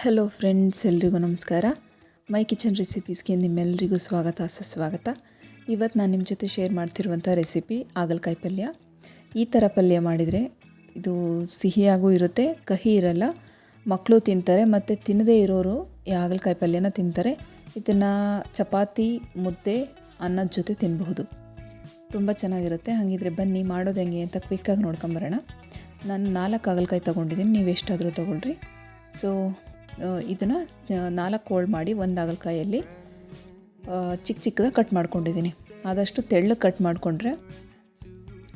Hello friends ಎಲ್ರಿಗೂ ನಮಸ್ಕಾರ. ಮೈ kitchen ರೆಸಿಪೀಸ್ಗೆ ನಿಮ್ಮೆಲ್ಲರಿಗೂ ಸ್ವಾಗತ, ಸುಸ್ವಾಗತ. ಇವತ್ತು ನಾನು ನಿಮ್ಮ ಜೊತೆ ಶೇರ್ ಮಾಡ್ತಿರುವಂಥ ರೆಸಿಪಿ ಆಗಲಕಾಯಿ ಪಲ್ಯ. ಈ ಥರ ಪಲ್ಯ ಮಾಡಿದರೆ ಇದು ಸಿಹಿಯಾಗೂ ಇರುತ್ತೆ, ಕಹಿ ಇರಲ್ಲ ಮಕ್ಕಳು ತಿಂತಾರೆ ಮತ್ತು ತಿನ್ನದೇ ಇರೋರು ಈ ಆಗಲಕಾಯಿ ಪಲ್ಯನ ತಿಂತಾರೆ. ಇದನ್ನು ಚಪಾತಿ, ಮುದ್ದೆ, ಅನ್ನದ ಜೊತೆ ತಿನ್ನಬಹುದು ತುಂಬ ಚೆನ್ನಾಗಿರುತ್ತೆ, ಹಾಗಿದ್ರೆ ಬನ್ನಿ ಮಾಡೋದು ಹೆಂಗೆ ಅಂತ ಕ್ವಿಕ್ಕಾಗಿ ನೋಡ್ಕೊಂಬರೋಣ ನಾನು ನಾಲ್ಕು ಆಗಲಕಾಯಿ ತೊಗೊಂಡಿದ್ದೀನಿ ನೀವು ಎಷ್ಟಾದರೂ ತೊಗೊಳ್ರಿ. ಸೊ ಇದನ್ನು ನಾಲ್ಕು ಹೋಳು ಮಾಡಿ ಒಂದು ಹಾಗಲಕಾಯಲ್ಲಿ ಚಿಕ್ಕ ಚಿಕ್ಕದಾಗಿ ಕಟ್ ಮಾಡ್ಕೊಂಡಿದ್ದೀನಿ. ಆದಷ್ಟು ತೆಳ್ಳಗೆ ಕಟ್ ಮಾಡಿಕೊಂಡ್ರೆ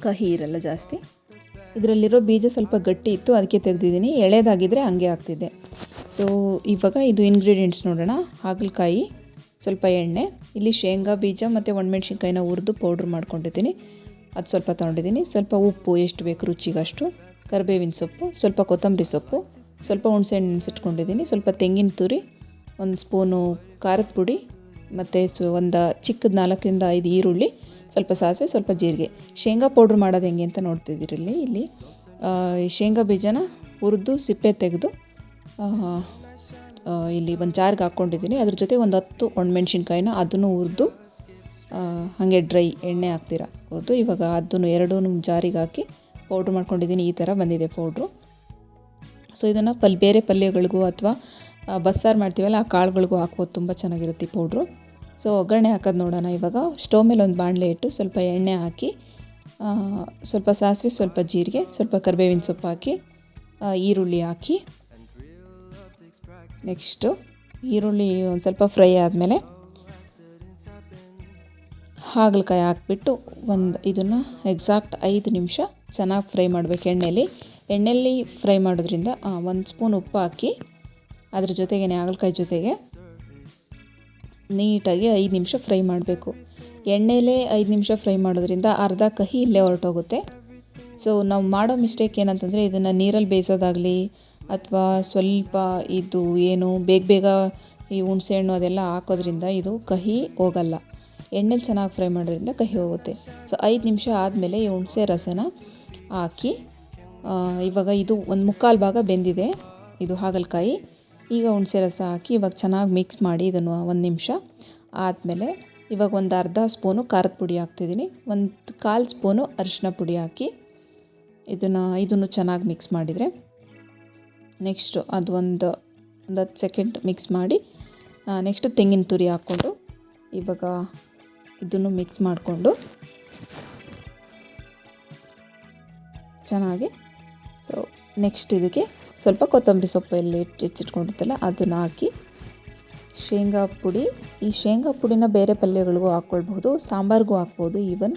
ಕಹಿ ಇರಲ್ಲ ಜಾಸ್ತಿ. ಇದರಲ್ಲಿರೋ ಬೀಜ ಸ್ವಲ್ಪ ಗಟ್ಟಿ ಇತ್ತು, ಅದಕ್ಕೆ ತೆಗೆದಿದ್ದೀನಿ. ಎಳೆದಾಗಿದ್ದರೆ ಹಂಗೆ ಆಗ್ತಿದೆ. ಸೊ ಇವಾಗ ಇದು ಇಂಗ್ರೀಡಿಯೆಂಟ್ಸ್ ನೋಡೋಣ. ಹಾಗಲಕಾಯಿ, ಸ್ವಲ್ಪ ಎಣ್ಣೆ, ಇಲ್ಲಿ ಶೇಂಗಾ ಬೀಜ ಮತ್ತು ಒಣಮೆಣ್ಸಿನ್ಕಾಯಿನ ಹುರಿದು ಪೌಡ್ರ್ ಮಾಡ್ಕೊಂಡಿದ್ದೀನಿ. ಅದು ಸ್ವಲ್ಪ ತೊಗೊಂಡಿದ್ದೀನಿ. ಸ್ವಲ್ಪ ಉಪ್ಪು, ಎಷ್ಟು ಬೇಕು ರುಚಿಗಷ್ಟು. ಕರಿಬೇವಿನ ಸೊಪ್ಪು, ಸ್ವಲ್ಪ ಕೊತ್ತಂಬರಿ ಸೊಪ್ಪು. ಸ್ವಲ್ಪ ಹುಣಸೆಹಣ್ಣು ನೆನೆಸಿಟ್ಕೊಂಡಿದ್ದೀನಿ ಸ್ವಲ್ಪ ತೆಂಗಿನ ತುರಿ, ಒಂದು ಸ್ಪೂನು ಖಾರದ ಪುಡಿ, ಮತ್ತು ಸು ಒಂದು ಚಿಕ್ಕದ ನಾಲ್ಕರಿಂದ ಐದು ಈರುಳ್ಳಿ, ಸ್ವಲ್ಪ ಸಾಸಿವೆ, ಸ್ವಲ್ಪ ಜೀರಿಗೆ. ಶೇಂಗಾ ಪೌಡ್ರ್ ಮಾಡೋದು ಹೆಂಗೆ ಅಂತ ನೋಡ್ತಿದ್ದೀರಲ್ಲಿ ಇಲ್ಲಿ ಶೇಂಗಾ ಬೀಜನ ಹುರಿದು ಸಿಪ್ಪೆ ತೆಗೆದು ಇಲ್ಲಿ ಒಂದು ಜಾರ್ಗೆ ಹಾಕ್ಕೊಂಡಿದ್ದೀನಿ ಅದ್ರ ಜೊತೆ ಒಂದು ಹತ್ತು ಒಣಮೆಣ್ಸಿನ್ಕಾಯಿನ ಅದನ್ನು ಹುರಿದು ಹಾಗೆ ಡ್ರೈ ಎಣ್ಣೆ ಹಾಕ್ತೀರ. ಹುರಿದು ಇವಾಗ ಅದನ್ನು ಎರಡೂ ಜಾರಿಗೆ ಹಾಕಿ ಪೌಡ್ರ್ ಮಾಡ್ಕೊಂಡಿದ್ದೀನಿ. ಈ ಥರ ಬಂದಿದೆ ಪೌಡ್ರು. ಸೊ ಇದನ್ನು ಪಲ್, ಬೇರೆ ಪಲ್ಯಗಳಿಗೂ ಅಥವಾ ಬಸ್ಸಾರು ಮಾಡ್ತೀವಲ್ಲ, ಆ ಕಾಳುಗಳಿಗೂ ಹಾಕ್ಬೋದು. ತುಂಬ ಚೆನ್ನಾಗಿರುತ್ತೆ ಈ ಪೌಡ್ರು. ಸೊ ಒಗ್ಗರಣೆ ಹಾಕೋದು ನೋಡೋಣ ಇವಾಗ. ಸ್ಟವ್ ಮೇಲೆ ಒಂದು ಬಾಣಲೆ ಇಟ್ಟು ಸ್ವಲ್ಪ ಎಣ್ಣೆ ಹಾಕಿ ಸ್ವಲ್ಪ ಸಾಸಿವೆ, ಸ್ವಲ್ಪ ಜೀರಿಗೆ, ಸ್ವಲ್ಪ ಕರಿಬೇವಿನ ಸೊಪ್ಪು ಹಾಕಿ ಈರುಳ್ಳಿ ಹಾಕಿ. ನೆಕ್ಸ್ಟು ಈರುಳ್ಳಿ ಒಂದು ಸ್ವಲ್ಪ ಫ್ರೈ ಆದಮೇಲೆ ಹಾಗಲಕಾಯಿ ಹಾಕ್ಬಿಟ್ಟು ಒಂದು, ಇದನ್ನು ಎಕ್ಸಾಕ್ಟ್ ಐದು ನಿಮಿಷ ಚೆನ್ನಾಗಿ ಫ್ರೈ ಮಾಡಬೇಕು ಎಣ್ಣೆಯಲ್ಲಿ ಎಣ್ಣೆಯಲ್ಲಿ ಫ್ರೈ ಮಾಡೋದ್ರಿಂದ ಒಂದು ಸ್ಪೂನ್ ಉಪ್ಪು ಹಾಕಿ ಅದ್ರ ಜೊತೆಗೆ ಹಾಗಲಕಾಯಿ ಜೊತೆಗೆ ನೀಟಾಗಿ ಐದು ನಿಮಿಷ ಫ್ರೈ ಮಾಡಬೇಕು. ಎಣ್ಣೆಲೇ ಐದು ನಿಮಿಷ ಫ್ರೈ ಮಾಡೋದ್ರಿಂದ ಅರ್ಧ ಕಹಿ ಇಲ್ಲೇ ಹೊರಟೋಗುತ್ತೆ. ಸೊ ನಾವು ಮಾಡೋ ಮಿಸ್ಟೇಕ್ ಏನಂತಂದರೆ, ಇದನ್ನು ನೀರಲ್ಲಿ ಬೇಯಿಸೋದಾಗಲಿ ಅಥವಾ ಸ್ವಲ್ಪ ಇದು ಏನು ಬೇಗ ಬೇಗ ಈ ಹುಣಸೆಹಣ್ಣು ಅದೆಲ್ಲ ಹಾಕೋದ್ರಿಂದ ಇದು ಕಹಿ ಹೋಗಲ್ಲ. ಎಣ್ಣೆಲಿ ಚೆನ್ನಾಗಿ ಫ್ರೈ ಮಾಡೋದ್ರಿಂದ ಕಹಿ ಹೋಗುತ್ತೆ. ಸೊ ಐದು ನಿಮಿಷ ಆದಮೇಲೆ ಈ ಹುಣಸೆ ರಸನ ಹಾಕಿ ಇವಾಗ ಇದು ಒಂದು ಮುಕ್ಕಾಲು ಭಾಗ ಬೆಂದಿದೆ. ಇದು ಹಾಗಲಕಾಯಿ. ಈಗ ಹುಣಸೆ ರಸ ಹಾಕಿ ಇವಾಗ ಚೆನ್ನಾಗಿ ಮಿಕ್ಸ್ ಮಾಡಿ ಇದನ್ನು ಒಂದು ನಿಮಿಷ. ಆದಮೇಲೆ ಇವಾಗ ಒಂದು ಅರ್ಧ ಸ್ಪೂನು ಖಾರದ ಪುಡಿ ಹಾಕ್ತಿದ್ದೀನಿ. ಒಂದು ಕಾಲು ಸ್ಪೂನು ಅರಿಶಿನ ಪುಡಿ ಹಾಕಿ ಇದನ್ನು ಇದನ್ನು ಚೆನ್ನಾಗಿ ಮಿಕ್ಸ್ ಮಾಡಿದರೆ ನೆಕ್ಸ್ಟು ಅದು ಒಂದು ಒಂದು ಹತ್ತು ಸೆಕೆಂಡ್ ಮಿಕ್ಸ್ ಮಾಡಿ ನೆಕ್ಸ್ಟು ತೆಂಗಿನ ತುರಿ ಹಾಕ್ಕೊಂಡು ಇವಾಗ ಇದನ್ನು ಮಿಕ್ಸ್ ಮಾಡಿಕೊಂಡು ಚೆನ್ನಾಗಿ ಸೊ ನೆಕ್ಸ್ಟ್ ಇದಕ್ಕೆ ಸ್ವಲ್ಪ ಕೊತ್ತಂಬರಿ ಸೊಪ್ಪು ಎಲ್ಲಿ ಹೆಚ್ಚಿಟ್ಕೊಂಡಿರ್ತಲ್ಲ ಅದನ್ನು ಹಾಕಿ ಶೇಂಗಾ ಪುಡಿ. ಈ ಶೇಂಗಾ ಪುಡಿನ ಬೇರೆ ಪಲ್ಯಗಳಿಗೂ ಹಾಕ್ಕೊಳ್ಬಹುದು, ಸಾಂಬಾರಿಗೂ ಹಾಕ್ಬೋದು ಈವನ್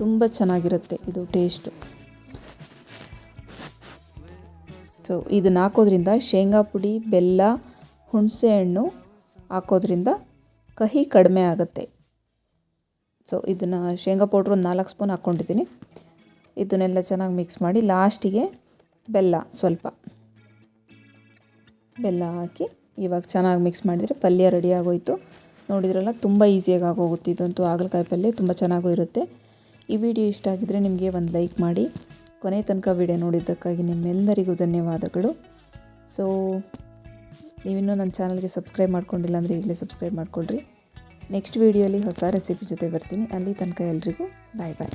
ತುಂಬ ಚೆನ್ನಾಗಿರುತ್ತೆ ಇದು ಟೇಸ್ಟು ಸೊ ಇದನ್ನು ಹಾಕೋದ್ರಿಂದ ಶೇಂಗಾ ಪುಡಿ, ಬೆಲ್ಲ, ಹುಣಸೆ ಹಣ್ಣು ಹಾಕೋದ್ರಿಂದ ಕಹಿ ಕಡಿಮೆ ಆಗುತ್ತೆ. ಸೊ ಇದನ್ನು ಶೇಂಗಾ ಪೌಡ್ರ್ ಒಂದು ನಾಲ್ಕು ಸ್ಪೂನ್ ಹಾಕ್ಕೊಂಡಿದ್ದೀನಿ. ಇದನ್ನೆಲ್ಲ ಚೆನ್ನಾಗಿ ಮಿಕ್ಸ್ ಮಾಡಿ ಲಾಸ್ಟಿಗೆ ಬೆಲ್ಲ ಸ್ವಲ್ಪ. ಬೆಲ್ಲ ಹಾಕಿ ಇವಾಗ ಚೆನ್ನಾಗಿ ಮಿಕ್ಸ್ ಮಾಡಿದರೆ ಪಲ್ಯ ರೆಡಿ ಆಗೋಯಿತು. ನೋಡಿದ್ರಲ್ಲ ತುಂಬ ಈಸಿಯಾಗಿ ಆಗೋಗುತ್ತೆ ಇದಂತೂ ಹಾಗಲಕಾಯಿ ಪಲ್ಯ ತುಂಬ ಚೆನ್ನಾಗೂ ಇರುತ್ತೆ. ಈ ವಿಡಿಯೋ ಇಷ್ಟ ಆಗಿದ್ದರೆ ನಿಮಗೆ ಒಂದು ಲೈಕ್ ಮಾಡಿ. ಕೊನೆ ತನಕ ವಿಡಿಯೋ ನೋಡಿದ್ದಕ್ಕಾಗಿ ನಿಮ್ಮೆಲ್ಲರಿಗೂ ಧನ್ಯವಾದಗಳು. ಸೊ ನೀವಿನ್ನೂ ನನ್ನ ಚಾನಲ್ಗೆ ಸಬ್ಸ್ಕ್ರೈಬ್ ಮಾಡ್ಕೊಂಡಿಲ್ಲ ಅಂದರೆ ಇಲ್ಲೇ ಸಬ್ಸ್ಕ್ರೈಬ್ ಮಾಡ್ಕೊಳ್ರಿ. ನೆಕ್ಸ್ಟ್ ವೀಡಿಯೋಲಿ ಹೊಸ ರೆಸಿಪಿ ಜೊತೆ ಬರ್ತೀನಿ. ಅಲ್ಲಿ ತನಕ ಎಲ್ರಿಗೂ ಬಾಯ್ ಬಾಯ್